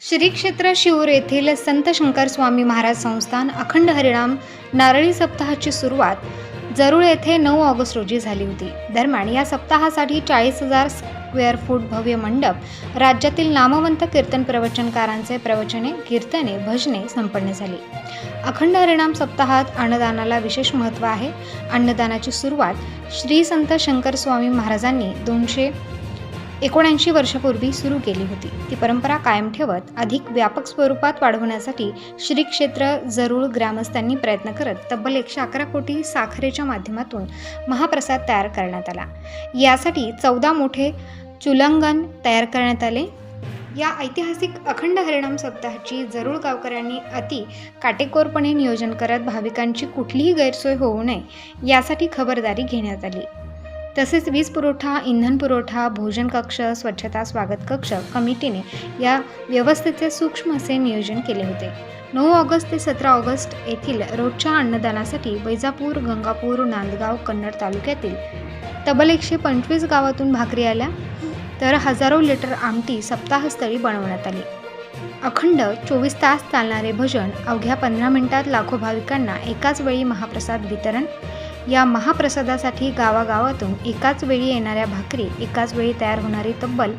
श्री क्षेत्र शिवूर येथील संत शंकर स्वामी महाराज संस्थान अखंड हरिणाम नारळी सप्ताहाची सुरुवात जरूळ येथे नऊ ऑगस्ट रोजी झाली होती. दरम्यान या सप्ताहासाठी चाळीस हजार स्क्वेअर फूट भव्य मंडप राज्यातील नामवंत कीर्तन प्रवचनकारांचे प्रवचने कीर्तने भजने संपन्न झाली. अखंड हरिणाम सप्ताहात अन्नदानाला विशेष महत्त्व आहे. अन्नदानाची सुरुवात श्री संत शंकर स्वामी महाराजांनी दोनशे एकोणऐंशी वर्षापूर्वी सुरू केली होती. ती परंपरा कायम ठेवत अधिक व्यापक स्वरूपात वाढवण्यासाठी श्री क्षेत्र जरूळ ग्रामस्थांनी प्रयत्न करत तब्बल एकशे अकरा कोटी साखरेच्या माध्यमातून महाप्रसाद तयार करण्यात आला. यासाठी चौदा मोठे चुलंगन तयार करण्यात आले. या ऐतिहासिक अखंड हरिणाम सप्ताहाची जरूळ गावकऱ्यांनी अति काटेकोरपणे नियोजन करत भाविकांची कुठलीही गैरसोय होऊ नये यासाठी खबरदारी घेण्यात आली. तसेच वीज पुरवठा इंधन पुरवठा भोजन कक्ष स्वच्छता स्वागत कक्ष कमिटीने या व्यवस्थेचे सूक्ष्म असे नियोजन केले होते. नऊ ऑगस्ट ते सतरा ऑगस्ट येथील रोजच्या अन्नदानासाठी वैजापूर गंगापूर नांदगाव कन्नड तालुक्यातील तब्बल एकशे पंचवीस गावातून भाकरी आल्या तर हजारो लिटर आमटी सप्ताहस्थळी बनवण्यात आली. अखंड चोवीस तास चालणारे भजन अवघ्या पंधरा मिनिटात लाखो भाविकांना एकाच वेळी महाप्रसाद वितरण या महाप्रसादासाठी गावागावातून एकाच वेळी येणाऱ्या भाकरी एकाच वेळी तयार होणारी तब्बल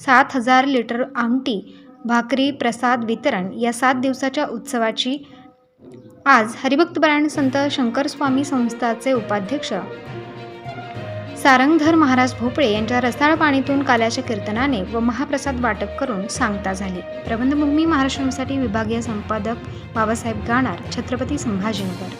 सात हजार लिटर आमटी भाकरी प्रसाद वितरण या सात दिवसाच्या उत्सवाची आज हरिभक्तपरायण संत शंकरस्वामी संस्थाचे उपाध्यक्ष सारंगधर महाराज भोपळे यांच्या रसाळ पाणीतून काल्याच्या कीर्तनाने व महाप्रसाद वाटप करून सांगता झाली. प्रबंधभूमी महाराष्ट्रासाठी विभागीय संपादक बाबासाहेब गाणार छत्रपती संभाजीनगर.